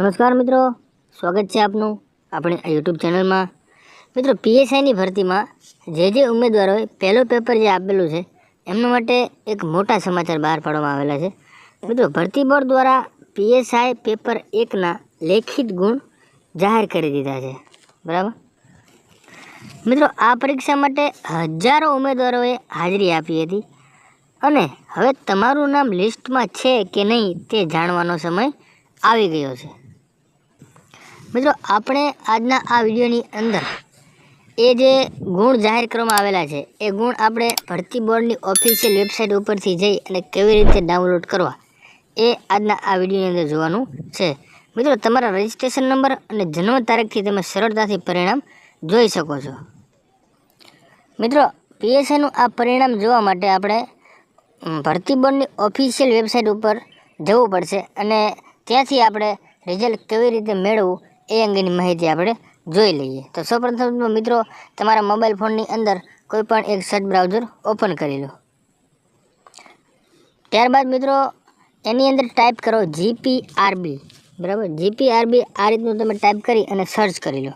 નમસ્કાર મિત્રો, સ્વાગત છે આપનું આપણી આ યુટ્યુબ ચેનલમાં. મિત્રો પીએસઆઈની ભરતીમાં જે જે ઉમેદવારોએ પહેલો પેપર જે આપેલું છે, એમના માટે એક મોટા સમાચાર બહાર પાડવામાં આવેલા છે. મિત્રો, ભરતી બોર્ડ દ્વારા પીએસઆઈ પેપર એકના લેખિત ગુણ જાહેર કરી દીધા છે. બરાબર? મિત્રો, આ પરીક્ષા માટે હજારો ઉમેદવારોએ હાજરી આપી હતી. અને હવે તમારું નામ લિસ્ટમાં છે કે નહીં તે જાણવાનો સમય આવી ગયો છે. મિત્રો, આપણે આજના આ વિડીયોની અંદર એ જે ગુણ જાહેર કરવામાં આવેલા છે, એ ગુણ આપણે ભરતી બોર્ડની ઓફિશિયલ વેબસાઇટ ઉપરથી જઈ અને કેવી રીતે ડાઉનલોડ કરવા, એ આજના આ વિડીયોની અંદર જોવાનું છે. મિત્રો, તમારા રજિસ્ટ્રેશન નંબર અને જન્મ તારીખથી તમે સરળતાથી પરિણામ જોઈ શકો છો. મિત્રો પીએસઆઈનું આ પરિણામ જોવા માટે આપણે ભરતી બોર્ડની ઓફિશિયલ વેબસાઇટ ઉપર જવું પડશે અને ત્યાંથી આપણે રિઝલ્ટ કેવી રીતે મેળવવું એ અંગેની માહિતી આપણે જોઈ લઈએ. તો સૌપ્રથમ મિત્રો, તમારા મોબાઈલ ફોનની અંદર કોઈપણ એક સર્ચ બ્રાઉઝર ઓપન કરી લો. ત્યારબાદ મિત્રો, એની અંદર ટાઈપ કરો જીપીઆરબી. બરાબર? જીપીઆરબી આ રીતનું તમે ટાઈપ કરી અને સર્ચ કરી લો.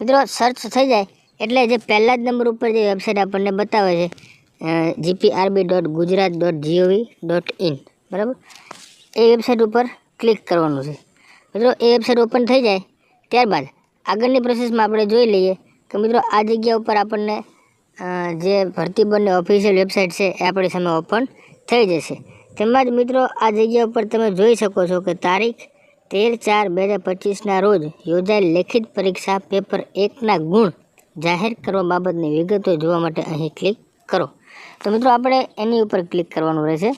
મિત્રો, સર્ચ થઈ જાય એટલે જે પહેલા જ નંબર ઉપર જે વેબસાઇટ આપણને બતાવે છે GPRB dot Gujarat dot GOV dot in. બરાબર? એ વેબસાઇટ ઉપર ક્લિક કરવાનું છે. મિત્રો, એ વેબસાઇટ ઓપન થઈ જાય ત્યારબાદ આગળની પ્રોસેસમાં આપણે જોઈ લઈએ કે મિત્રો, આ જગ્યા ઉપર આપણને જે ભરતી બોર્ડની ઓફિશિયલ વેબસાઇટ છે એ આપણી સામે ઓપન થઈ જશે. તેમજ મિત્રો, આ જગ્યા ઉપર તમે જોઈ શકો છો કે તારીખ તેર ચાર બે હજાર પચીસના રોજ યોજાયેલ લેખિત પરીક્ષા પેપર એકના ગુણ જાહેર કરવા બાબતની વિગતો જોવા માટે અહીં ક્લિક કરો. તો મિત્રો, આપણે એની ઉપર ક્લિક કરવાનું રહેશે.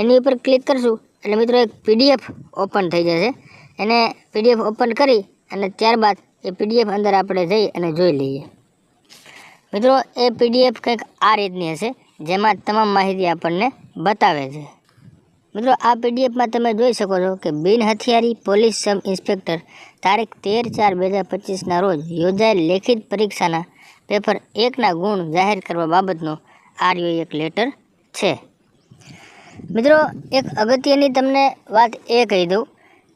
એની ઉપર ક્લિક કરશું એટલે મિત્રો, એક પીડીએફ ઓપન થઈ જશે. એને પીડીએફ ઓપન કરી અને ત્યારબાદ એ પીડીએફ અંદર આપણે જઈ અને જોઈ લઈએ. મિત્રો, એ પીડીએફ કંઈક આ રીતની હશે, જેમાં તમામ માહિતી આપણને બતાવે છે. મિત્રો, આ પીડીએફમાં તમે જોઈ શકો છો કે બિન હથિયારી પોલીસ સબ ઇન્સ્પેક્ટર તારીખ તેર ચાર બે હજાર પચીસના રોજ યોજાયેલ લેખિત પરીક્ષાના પેપર એકના ગુણ જાહેર કરવા બાબતનો આર રહ્યો એક લેટર છે. મિત્રો, એક અગત્યની તમને વાત એ કહી દઉં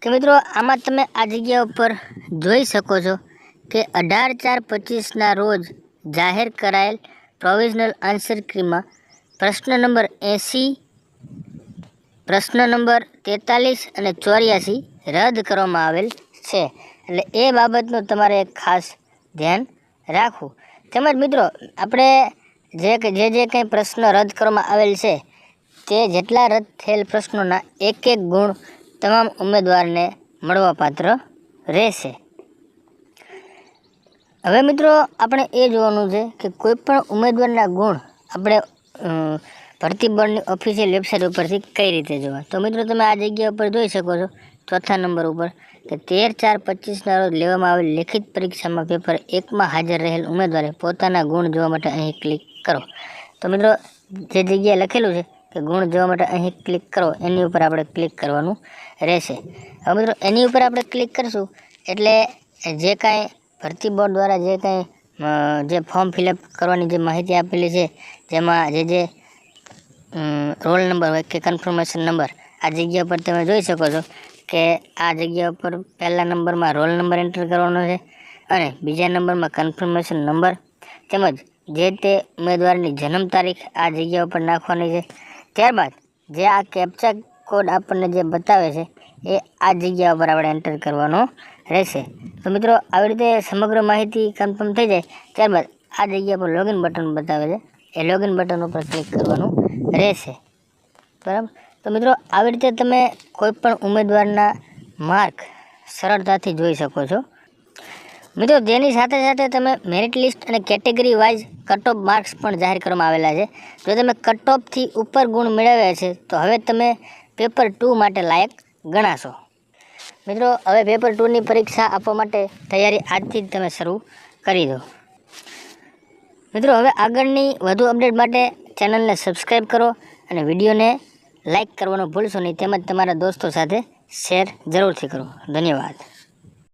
કે મિત્રો, આમાં તમે આ જગ્યા ઉપર જોઈ શકો છો કે અઢાર ચાર પચીસના રોજ જાહેર કરાયેલ પ્રોવિઝનલ આન્સર કીમાં પ્રશ્ન નંબર એંસી, પ્રશ્ન નંબર તેતાલીસ અને ચોર્યાસી રદ કરવામાં આવેલ છે. એટલે એ બાબતનું તમારે ખાસ ધ્યાન રાખવું. તેમજ મિત્રો, આપણે જે જે જે કંઈ પ્રશ્ન રદ કરવામાં આવેલ છે, તે જેટલા રદ થયેલ પ્રશ્નોના એક એક ગુણ તમામ ઉમેદવારને મળવાપાત્ર રહેશે. હવે મિત્રો, આપણે એ જોવાનું છે કે કોઈ પણ ઉમેદવારના ગુણ આપણે ભરતી બોર્ડની ઓફિશિયલ વેબસાઇટ ઉપરથી કઈ રીતે જોવા? તો મિત્રો, તમે આ જગ્યા ઉપર જોઈ શકો છો ચોથા નંબર ઉપર કે તેર ચાર પચીસના રોજ લેવામાં આવેલ લેખિત પરીક્ષામાં પેપર એકમાં હાજર રહેલ ઉમેદવારે પોતાના ગુણ જોવા માટે અહીં ક્લિક કરો. તો મિત્રો, જે જગ્યાએ લખેલું છે કે ગુણ જોવા માટે અહીં ક્લિક કરો, એની ઉપર આપણે ક્લિક કરવાનું રહેશે. હવે મિત્રો, એની ઉપર આપણે ક્લિક કરીશું, એટલે જે કાંઈ ભરતી બોર્ડ દ્વારા જે કાંઈ જે ફોર્મ ફિલઅપ કરવાની જે માહિતી આપેલી છે, જેમાં જે જે રોલ નંબર હોય કે કન્ફર્મેશન નંબર આ જગ્યા પર તમે જોઈ શકો છો કે આ જગ્યા ઉપર પહેલા નંબરમાં રોલ નંબર એન્ટર કરવાનો છે અને બીજા નંબરમાં કન્ફર્મેશન નંબર તેમજ જે તે ઉમેદવારની જન્મ તારીખ આ જગ્યા ઉપર નાખવાની છે. ત્યારબાદ જે? આ કેપ્ચા કોડ આપણને જે બતાવે છે, એ આ જગ્યા ઉપર આપણે એન્ટર કરવાનો રહેશે. તો મિત્રો, આવી રીતે સમગ્ર માહિતી કન્ફર્મ થઈ જાય, ત્યારબાદ આ જગ્યા પર લોગિન બટન બતાવે છે, એ લોગિન બટન ઉપર ક્લિક કરવાનું રહેશે. બરાબર? તો મિત્રો, આવી રીતે તમે કોઈ પણ ઉમેદવારના માર્ક સરળતાથી જોઈ શકો છો. મિત્રો, જેની સાથે સાથે તમે મેરિટ લિસ્ટ અને category wise cut off marks પણ જાહેર કરવામાં આવેલા છે. જો તમે કટ ઓફથી ઉપર ગુણ મેળવ્યા છે, તો હવે તમે પેપર ટુ માટે લાયક ગણાશો. મિત્રો, હવે પેપર ટુની પરીક્ષા આપવા માટે તૈયારી આજથી જ તમે શરૂ કરી દો. મિત્રો, હવે આગળની વધુ અપડેટ માટે ચેનલને સબસ્ક્રાઈબ કરો અને વિડીયોને લાઇક કરવાનું ભૂલશો નહીં, તેમજ તમારા દોસ્તો સાથે શેર જરૂરથી કરો. ધન્યવાદ.